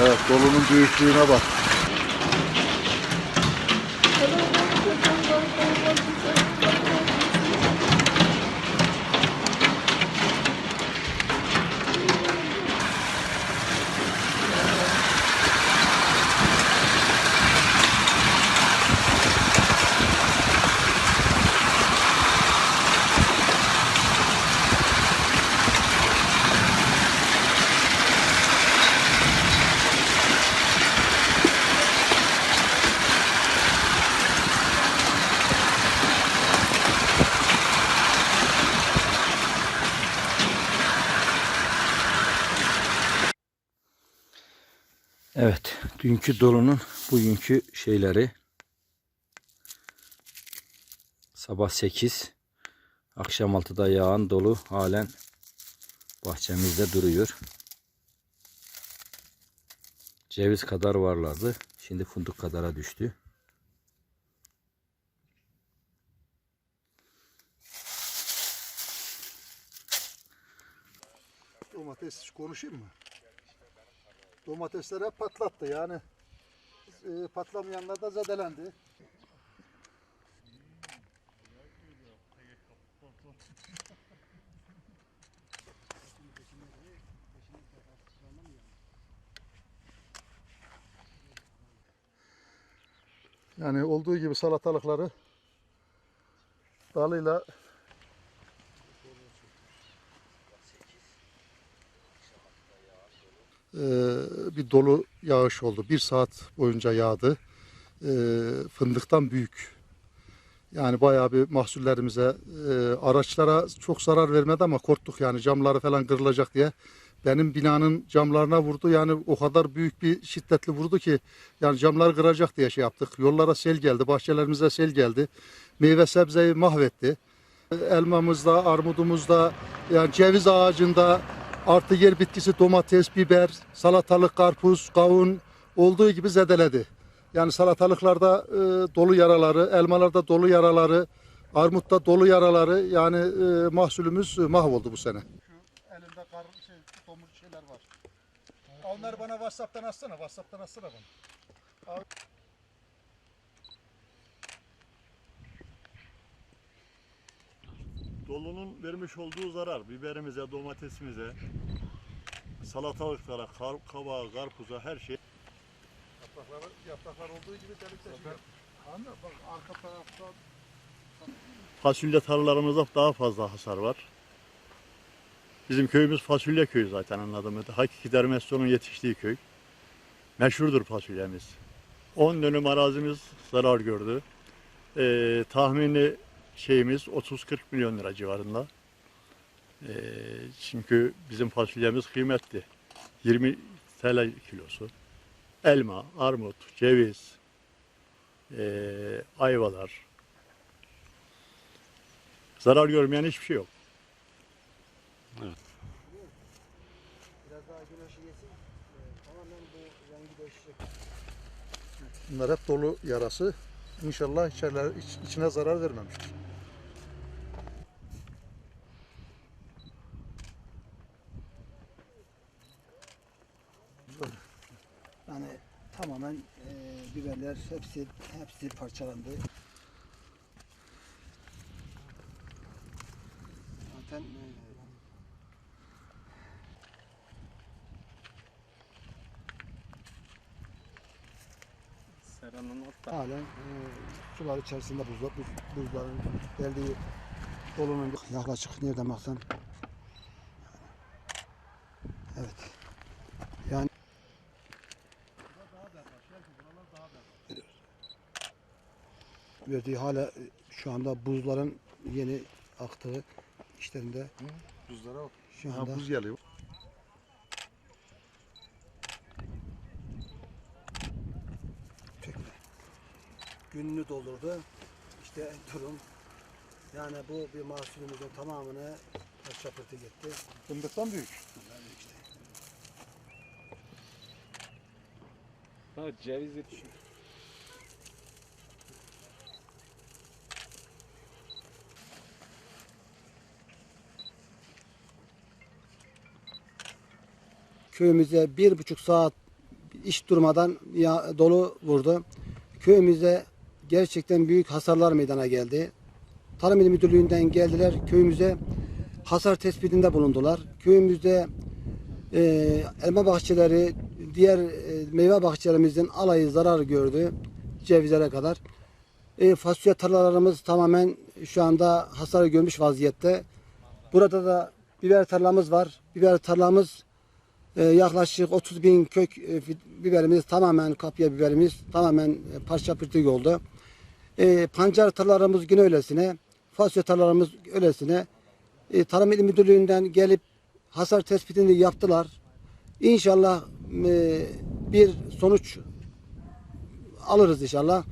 Evet dolunun büyüklüğüne bak. Evet, dünkü dolunun bugünkü şeyleri. Sabah 8, akşam 6'da yağan dolu halen bahçemizde duruyor. Ceviz kadar varlardı. Şimdi fındık kadara düştü. Domates konuşayım mı? Domatesler hep patlattı yani. E, patlamayanlar da zedelendi. Yani olduğu gibi salatalıkları dalıyla e, bir dolu yağış oldu. Bir saat boyunca yağdı. E, fındıktan büyük. Yani bayağı bir mahsullerimize, e, araçlara çok zarar vermedi ama korktuk yani camları falan kırılacak diye. Benim binanın camlarına vurdu yani o kadar büyük bir şiddetli vurdu ki yani camları kıracak diye şey yaptık. Yollara sel geldi, bahçelerimize sel geldi. Meyve sebzeyi mahvetti. Elmamızda, armudumuzda, yani ceviz ağacında, artı yer bitkisi domates, biber, salatalık, karpuz, kavun olduğu gibi zedeledi. Yani salatalıklarda e, dolu yaraları, elmalarda dolu yaraları, armutta dolu yaraları yani e, mahsulümüz e, mahvoldu bu sene. Şu elimde kar, şey, tomur şeyler var. Onları bana WhatsApp'tan atsana, WhatsApp'tan atsana bana. Dolunun vermiş olduğu zarar biberimize, domatesimize, salatalıklara, kar, kabağa, karpuza her şey. Yapraklar, yapraklar olduğu gibi delik deşik. Anne bak arka tarafta Fasulye tarlalarımızda daha fazla hasar var. Bizim köyümüz fasulye köyü zaten anladığımda. Hakiki dermesyonun yetiştiği köy. Meşhurdur fasulyemiz. 10 dönüm arazimiz zarar gördü. Ee, tahmini şeyimiz 30-40 milyon lira civarında. Ee, çünkü bizim fasulyemiz kıymetli. 20 TL kilosu. Elma, armut, ceviz, ee, ayvalar. Zarar görmeyen hiçbir şey yok. Biraz daha güneşi yesin. e, Tamamen bu rengi değişecek. bunlar hep dolu yarası. İnşallah içerler, iç- içine zarar vermemiştir. Yani tamamen e, biberler hepsi hepsi parçalandı. Zaten e, halen e, sular içerisinde buzlar, buz, buzların geldiği dolunun yaklaşık nereden baksan evet yani verdiği hala şu anda buzların yeni aktığı işlerinde Buzlara bak. şu Ha, anda buz geliyor. Tekrar. gününü doldurdu. İşte durum yani bu bir mahsulümüzün tamamını parça pırtı gitti. Fındıktan büyük. Yani işte Ha ceviz yetişiyor. Köyümüze bir buçuk saat iş durmadan ya, dolu vurdu. Köyümüzde gerçekten büyük hasarlar meydana geldi. Tarım İl Müdürlüğü'nden geldiler köyümüze hasar tespitinde bulundular. Köyümüzde e, elma bahçeleri, diğer e, meyve bahçelerimizin alayı zarar gördü cevizlere kadar. E, fasulye tarlalarımız tamamen şu anda hasar görmüş vaziyette. Burada da biber tarlamız var. Biber tarlamız yaklaşık 30 bin kök e, biberimiz tamamen kapya biberimiz tamamen e, parça pırtık oldu. E, pancar tarlalarımız yine öylesine. Fasulye tarlalarımız öylesine. E, Tarım İl Müdürlüğü'nden gelip hasar tespitini yaptılar. İnşallah e, bir sonuç alırız inşallah.